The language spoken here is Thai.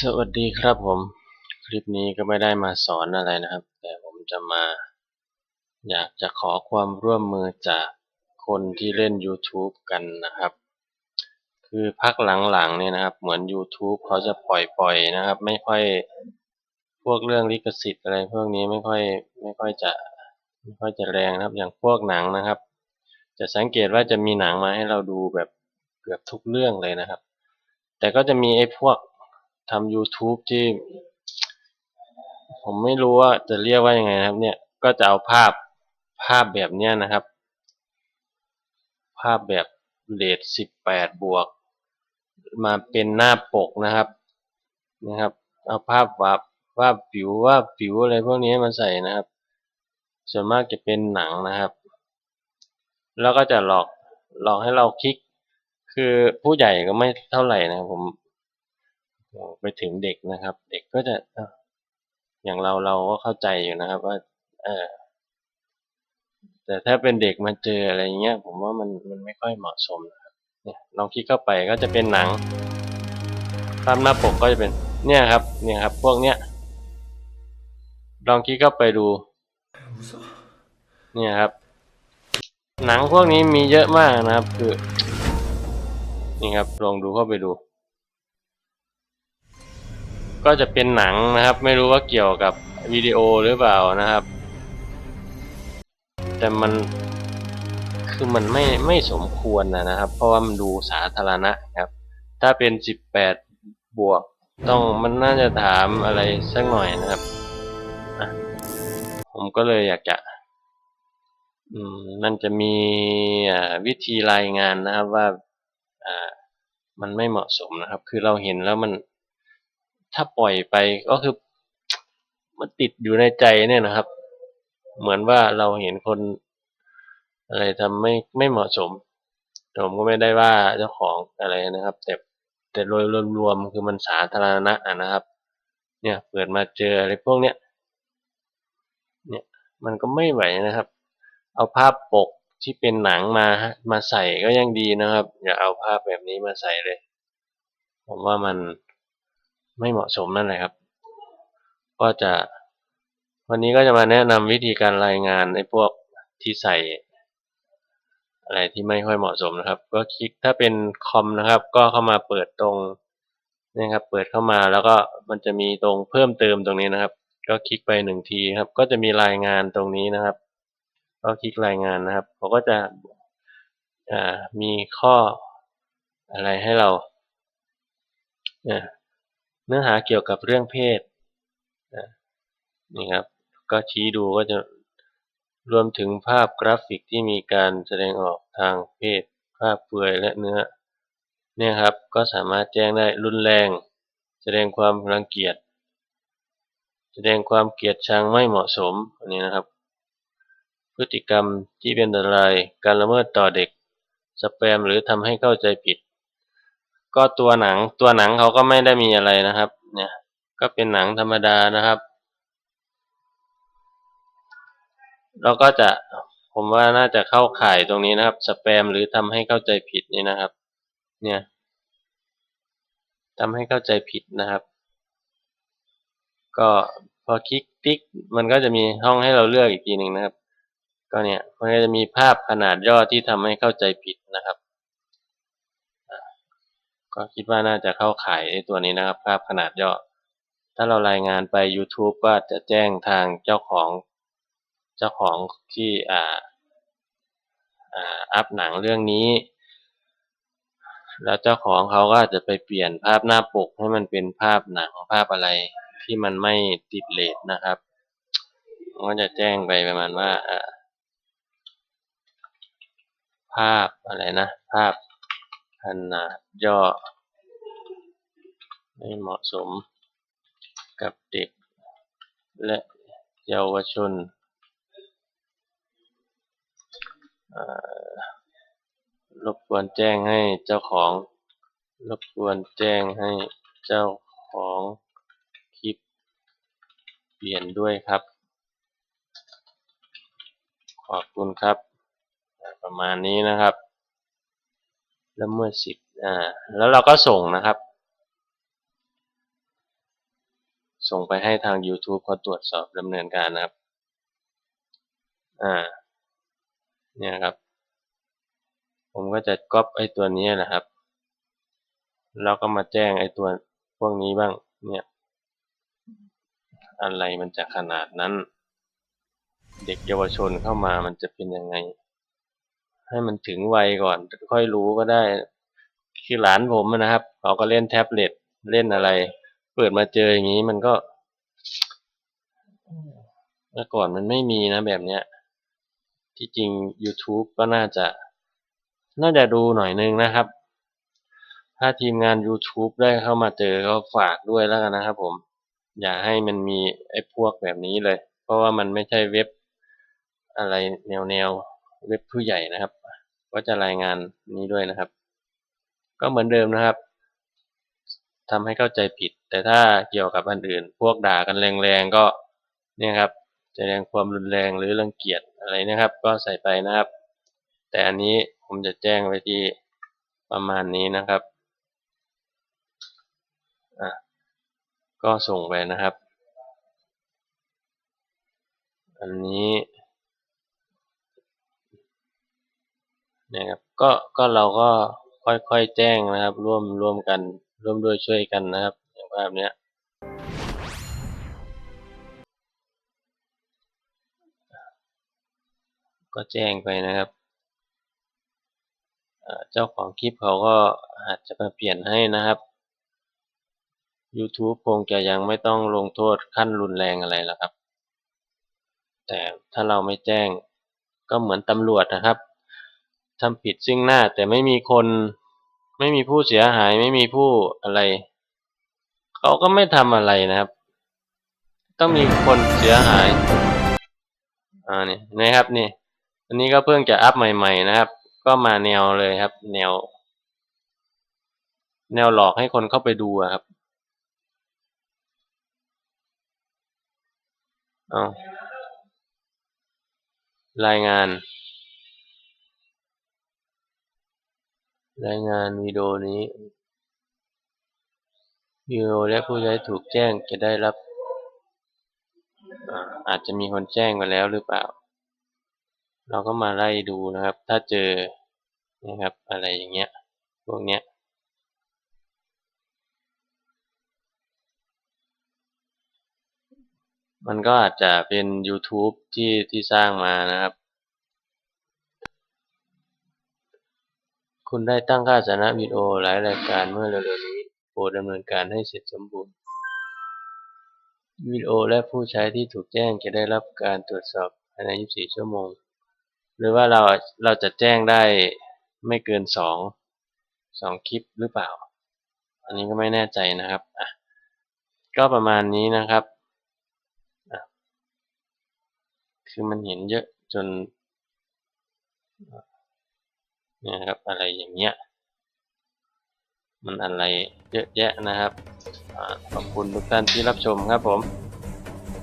สวัสดีครับผม คลิปนี้ก็ไม่ได้มาสอนอะไรนะครับ แต่ผมจะมา อยากจะขอความร่วมมือจากคนที่เล่น YouTube กันนะครับ คือพักหลังๆเนี่ยนะครับ เหมือน YouTube เขาจะปล่อยๆนะครับ ไม่ค่อยพวกเรื่องลิขสิทธิ์อะไรพวกนี้ไม่ค่อยไม่ค่อยจะไม่ค่อยจะแรงนะครับ อย่างพวกหนังนะครับ จะสังเกตว่าจะมีหนังมาให้เราดูแบบเกือบทุกเรื่องเลยนะครับ แต่ก็จะมีไอ้พวก ทำ YouTube ที่ ผมไม่รู้ว่าจะเรียกว่ายังไงนะครับ เนี่ยก็จะเอาภาพภาพแบบเนี้ยนะครับ ภาพแบบเรทสิบแปดบวก มาเป็นหน้าปกนะครับนะครับ เอาภาพวาดวาดผิวว่าผิวอะไรพวกนี้มาใส่นะครับ ส่วนมากจะเป็นหนังนะครับ แล้วก็จะหลอกหลอกให้เราคลิก คือผู้ใหญ่ก็ไม่เท่าไหร่นะครับผม ไปถึงเด็กนะครับ เด็กก็จะอย่างเราเราก็เข้าใจอยู่นะครับ ว่า เออแต่ถ้าเป็นเด็กมาเจออะไรเงี้ย ผมว่ามันมันไม่ค่อยเหมาะสมนะครับเนี่ยลองคลิกเข้าไปก็จะเป็นหนังภาพหน้าปกก็จะเป็น เนี่ยครับ เนี่ยครับ พวกเนี้ยลองคลิกเข้าไปดู เนี่ยครับ หนังพวกนี้มีเยอะมากนะครับ คือ นี่ครับลองดูเข้าไปดู ก็จะเป็นหนังนะครับ ไม่รู้ว่าเกี่ยวกับวิดีโอหรือเปล่านะครับ แต่มันคือมันไม่ไม่สมควรนะครับ เพราะว่ามันดูสาธารณะครับ ถ้าเป็นสิบแปดบวก ต้องมันน่าจะถามอะไรสักหน่อยนะครับผมก็เลยอยากจะมันจะมีวิธีรายงานนะครับว่ามันไม่เหมาะสมนะครับ คือเราเห็นแล้วมัน ถ้าปล่อยไปก็คือมันติดอยู่ในใจเนี่ยนะครับ เหมือนว่าเราเห็นคน อะไรทำไม่ไม่เหมาะสมผมก็ไม่ได้ว่าเจ้าของอะไรนะครับ แต่แต่โดยรวมๆคือมันสาธารณะนะครับ เนี่ยเปิดมาเจออะไรพวกเนี้ยเนี่ยมันก็ไม่ไหวนะครับ เอาภาพปกที่เป็นหนังมามาใส่ก็ยังดีนะครับ อย่าเอาภาพแบบนี้มาใส่เลย ผมว่ามัน ไม่เหมาะสมนั่นแหละครับ ก็จะ วันนี้ก็จะมาแนะนำวิธีการรายงานในพวกที่ใส่ อะไรที่ไม่ค่อยเหมาะสมนะครับ ก็คลิกถ้าเป็นคอมนะครับ ก็เข้ามาเปิดตรงนี่ครับ เปิดเข้ามาแล้วก็มันจะมีตรงเพิ่มเติมตรงนี้นะครับ ก็คลิกไปหนึ่งทีครับ ก็จะมีรายงานตรงนี้นะครับ ก็คลิกรายงานนะครับเขาก็จะมีข้ออะไรให้เรา เนื้อหาเกี่ยวกับเรื่องเพศนี่ครับ ก็ชี้ดูก็จะรวมถึงภาพกราฟิกที่มีการแสดงออกทางเพศ ภาพเปลือยและเนื้อ เนี่ยครับ ก็สามารถแจ้งได้รุนแรง แสดงความรังเกียจ แสดงความเกลียดชังไม่เหมาะสม อันนี้นะครับ พฤติกรรมที่เป็นอันตราย การละเมิดต่อเด็ก สแปมหรือทำให้เข้าใจผิด ก็ตัวหนังตัวหนังเขาก็ไม่ได้มีอะไรนะครับ เนี่ย ก็เป็นหนังธรรมดานะครับ เราก็จะผมว่าน่าจะเข้าข่ายตรงนี้นะครับสแปมหรือทำให้เข้าใจผิดนี่นะครับ เนี่ยทำให้เข้าใจผิดนะครับ ก็พอคลิกติ๊กมันก็จะมีห้องให้เราเลือกอีกทีหนึ่งนะครับ ก็เนี่ยมันก็จะมีภาพขนาดย่อที่ทำให้เข้าใจผิดนะครับ ก็คิดว่าน่าจะเข้าข่ายในตัวนี้นะครับ ภาพขนาดย่อ ถ้าเรารายงานไป YouTube ก็จะแจ้งทางเจ้าของ เจ้าของที่อ่าอ่าอัพหนังเรื่องนี้ แล้วเจ้าของเขาก็จะไปเปลี่ยนภาพหน้าปกให้มันเป็นภาพหนังภาพอะไรที่มันไม่ติดเลทนะครับก็จะแจ้งไปประมาณว่าภาพอะไรนะ ภาพ ขนาดย่อ ไม่เหมาะสมกับเด็ก และเยาวชน รบกวนแจ้งให้เจ้าของ รบกวนแจ้งให้เจ้าของคลิป เปลี่ยนด้วยครับ ขอบคุณครับ ประมาณนี้นะครับ ล้วเมื่อสิบอ่าแล้วเราก็ส่งนะครับ ส่งไปให้ทาง YouTube เขาตรวจสอบดำเนินการนะครับอ่าเนี่ยครับ ผมก็จะก๊อปไอ้ตัวนี้แหละครับ แล้วก็มาแจ้งไอ้ตัวพวกนี้บ้างเนี่ยอะไรมันจะขนาดนั้น เด็กเยาวชนเข้ามามันจะเป็นยังไง ให้มันถึงวัยก่อน ค่อยรู้ก็ได้ คือหลานผมนะครับเขาก็เล่นแท็บเล็ตเล่นอะไร เปิดมาเจออย่างนี้มันก็เมื่อก่อนมันไม่มีนะแบบเนี้ย ที่จริง YouTube ก็น่าจะ น่าจะดูหน่อยนึงนะครับ ถ้าทีมงาน YouTube ได้เข้ามาเจอก็ฝากด้วยแล้วกันนะครับผมอย่าให้มันมีไอ้พวกแบบนี้เลย เพราะว่ามันไม่ใช่เว็บอะไรแนวแนว เว็บผู้ใหญ่นะครับ ก็จะรายงานนี้ด้วยนะครับ ก็เหมือนเดิมนะครับทำให้เข้าใจผิด แต่ถ้าเกี่ยวกับอันอื่น พวกด่ากันแรงๆก็เนี่ยครับแสดงความรุนแรงหรือรังเกียจอะไรนะครับ ก็ใส่ไปนะครับ แต่อันนี้ผมจะแจ้งไว้ที่ประมาณนี้นะครับอะก็ส่งไปนะครับ อันนี้ นะครับ ก็ก็เราก็ค่อยๆแจ้งนะครับ ร่วมร่วมกันร่วมด้วยช่วยกันนะครับ อย่างภาพเนี้ยก็แจ้งไปนะครับเจ้าของคลิปเขาก็อาจจะมาเปลี่ยนให้นะครับ YouTube คงจะยังไม่ต้องลงโทษขั้นรุนแรงอะไรหรอกครับ แต่ถ้าเราไม่แจ้งก็เหมือนตำรวจนะครับ ทำผิดซึ่งหน้าแต่ไม่มีคน ไม่มีผู้เสียหายไม่มีผู้อะไร เขาก็ไม่ทำอะไรนะครับ ต้องมีคนเสียหายอ่านี่นะครับนี่อันนี้ก็เพิ่งจะอัพใหม่ ๆ นะครับ ก็มาแนวเลยครับ แนว แนวหลอกให้คนเข้าไปดูครับเอารายงาน รายงานวิดีโอนี้วิดีโอและผู้ใช้ถูกแจ้งจะได้รับอาอาจจะมีคนแจ้งมาแล้วหรือเปล่า เราก็มาไล่ดูนะครับ ถ้าเจอนะครับอะไรอย่างเงี้ย พวกเนี้ยมันก็อาจจะเป็น YouTube ที่ที่สร้างมานะครับ คุณได้ตั้งค่าสถานะวิดีโอหลายรายการเมื่อเร็วๆนี้โปรดดำเนินการให้เสร็จสมบูรณ์วิดีโอและผู้ใช้ที่ถูกแจ้งจะได้รับการตรวจสอบภายใน 24 ชั่วโมง หรือว่าเราเราจะแจ้งได้ไม่เกินสองสองคลิปหรือเปล่า อันนี้ก็ไม่แน่ใจนะครับอะก็ประมาณนี้นะครับอะคือมันเห็นเยอะจน นี่ยครับอะไรอย่างเงี้ยมันอะไรเยอะแยะนะครับอขอบคุณทุกท่านที่รับชมครับผม